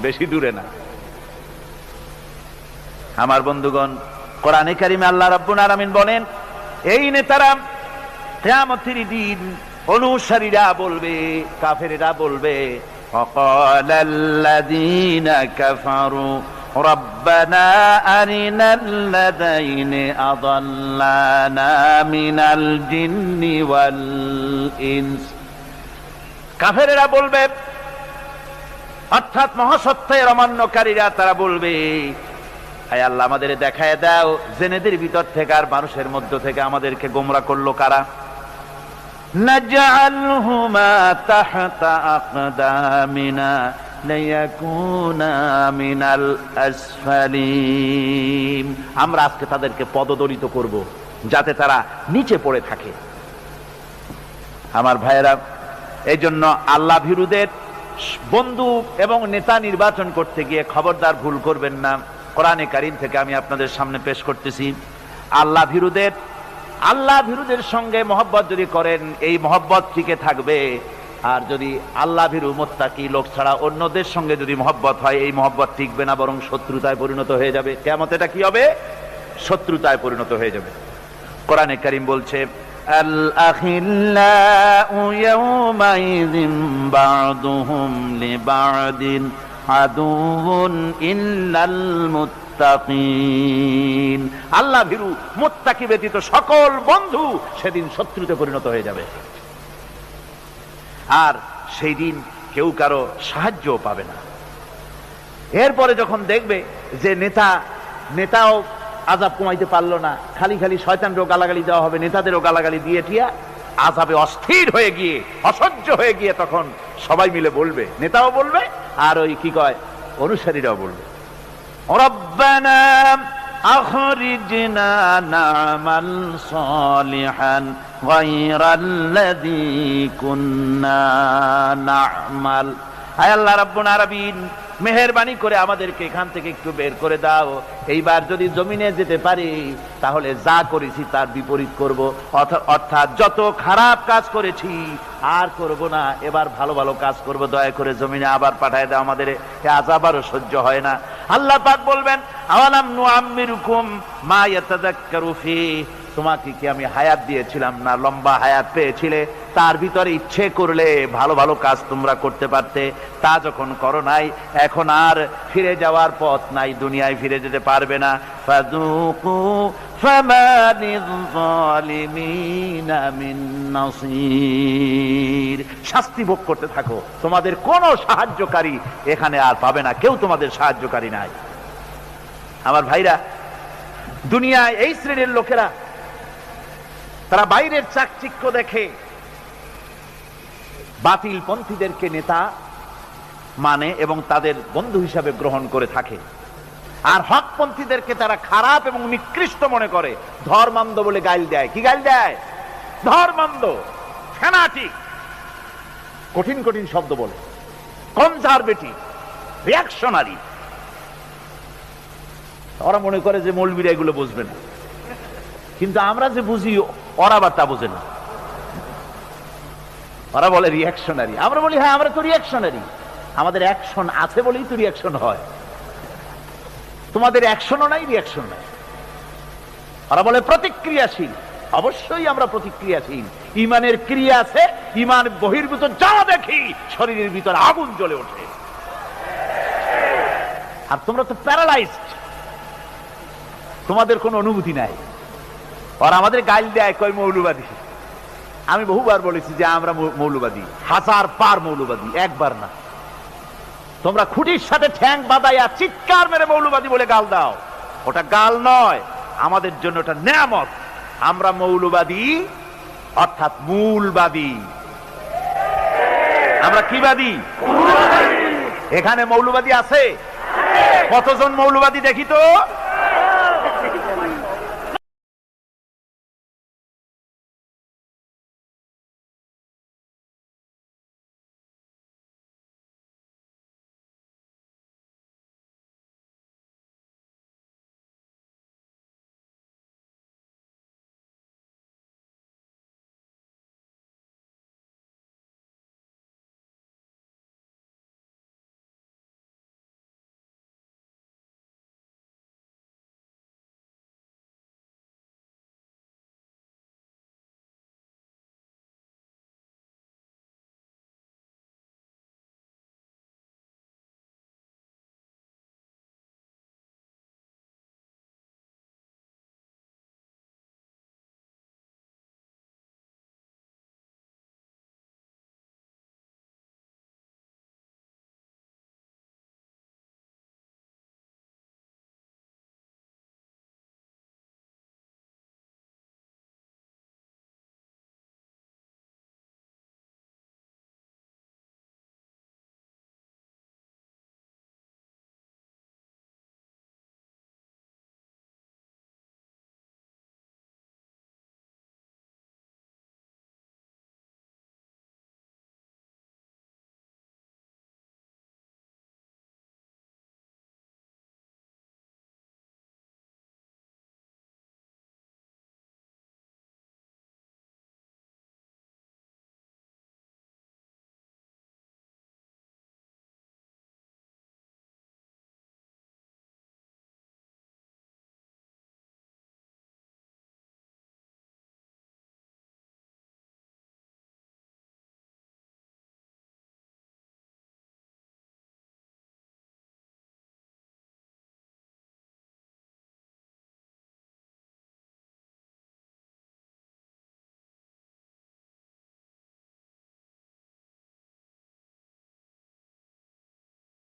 বেশি দূরে না আমার বন্ধুগণ কোরআনে কারিমে আল্লাহ রাব্বুল আলামিন বলেন এই নেতারা কিয়ামতের দিন অনুসারীরা বলবে কাফেরেরা বলবে فقال الذين كفروا ربنا أرنا الذين أضلانا من الجن والإنس কাফেরেরা বলবে অর্থাৎ মহাসত্যের অমান্যকারীরা তারা বলবে আয় আল্লাহ আমাদের দেখায় দাও জেনেদের ভিতর থেকে আর মানুষের মধ্য থেকে আমাদেরকে গোমরা করলো কারা نجعلهما تحت أقدامنا ليكونا من الأسفلين আমরা আজকে তাদেরকে পদদলিত করব যাতে তারা নিচে পড়ে থাকে আমার ভাইয়েরা এই জন্য আল্লাহ ভীরুদের বন্ধু এবং নেতা নির্বাচন করতে গিয়ে খবরদার ভুল করবেন না। কোরআনে কারিম থেকে আমি আপনাদের সামনে পেশ করতেছি। আল্লাহ ভীরুদের আল্লাহ ভীরুদের সঙ্গে মহব্বত যদি করেন, এই মহব্বত টিকে থাকবে। আর যদি আল্লাহ ভীরু মোত্তাকি লোক ছাড়া অন্যদের সঙ্গে যদি মহব্বত হয়, এই মহব্বত টিকবে না, বরং শত্রুতায় পরিণত হয়ে যাবে। কেমন এটা কি হবে? শত্রুতায় পরিণত হয়ে যাবে। কোরআনে কারিম বলছে الأخلاء يومئذ بعضهم لبعض عدو إلا المتقين আল্লাহ ভীরু মুত্তাকি ব্যতীত সকল বন্ধু সেদিন শত্রুতে পরিণত হয়ে যাবে আর সেই দিন কেউ কারো সাহায্যও পাবে না এরপরে যখন দেখবে যে নেতা নেতাও আজাব কমাইতে পারলো না খালি খালি শয়তানকেও গালাগালি দেওয়া হবে নেতাদেরও গালাগালি দিয়ে টিয়া আজাবে অস্থির হয়ে গিয়ে অসহ্য হয়ে গিয়ে তখন সবাই মিলে বলবে নেতাও বলবে আর ওই কি কয় অনুসারীরাও বলবে রব্বানা أخرجنا نعمل صالحا غير الذي كنا نعمل হায় আল্লাহ রাব্বুল আলামিন মেহেরবানি করে আমাদেরকে এখান থেকে একটু বের করে দাও। এইবার যদি জমিনে যেতে পারি, তাহলে যা করেছি তার বিপরীত করব। অর্থাৎ যত খারাপ কাজ করেছি, আর করব না। এবার ভালো ভালো কাজ করব। দয়া করে জমিনে আবার পাঠায় দাও আমাদের। আজ আবারও সহ্য হয় না। আল্লাহ পাক বলবেন, আওয়ালাম নুআম্মিরুকুম মা ইয়াতাযাক্কারু ফি তোমাকে কি আমি হায়াত দিয়েছিলাম না লম্বা হায়াত পেয়েছিলে? তার ভিতরে ইচ্ছে করলে ভালো ভালো কাজ তোমরা করতে পারতে। তা যখন করো নাই, এখন আর ফিরে যাওয়ার পথ নাই, দুনিয়ায় ফিরে যেতে পারবে না। শাস্তি ভোগ করতে থাকো। তোমাদের কোনো সাহায্যকারী এখানে আর পাবে না। কেউ তোমাদের সাহায্যকারী নাই। আমার ভাইরা, দুনিয়ায় এই শ্রেণির লোকেরা তারা বাইরের চাকচিক্য দেখে। বাতিল পন্থীদেরকে নেতা মানে এবং তাদের বন্ধু হিসাবে গ্রহণ করে থাকে। আর হকপন্থীদেরকে তারা খারাপ এবং নিকৃষ্ট মনে করে। ধর্মান্ধ বলে গাইল দেয়। কি গাইল দেয়? ধর্মান্ধ ফ্যানাটিক কঠিন কঠিন শব্দ বলে। Conservative, reactionary. ওরা মনে করে যে মৌলবীরা এগুলো বুঝবে না। কিন্তু আমরা যে বুঝি ওরা আবার তা বোঝে না। ওরা বলে রিয়াকশনারি আমরা বলি হ্যাঁ আমরা তো রিয়াকশনারি আমাদের অ্যাকশন আছে বলেই তো রিয়াকশন হয়। তোমাদের অ্যাকশনও নাই রিয়াকশন নাই। ওরা বলে প্রতিক্রিয়াশীল। অবশ্যই আমরা প্রতিক্রিয়াশীল। ইমানের ক্রিয়া আছে, ইমান বহির্ভূত, যা দেখি শরীরের ভিতর আগুন জ্বলে ওঠে। আর তোমরা তো প্যারালাইজড তোমাদের কোনো অনুভূতি নাই। আর আমাদের গাইল দেয় কয় মৌলবাদী। আমি বহুবার বলেছি যে আমরা মৌলবাদী। হাজার পার মৌলবাদী একবার না। তোমরা খুঁটির সাথে ঠ্যাং বাদাইয়া চিৎকার মেরে মৌলবাদী বলে গাল দাও। ওটা গাল নয় আমাদের জন্য ওটা নেয়ামত। আমরা মৌলবাদী অর্থাৎ মূলবাদী। আমরা কি বাদী? এখানে মৌলবাদী আছে। কতজন মৌলবাদী দেখি তো?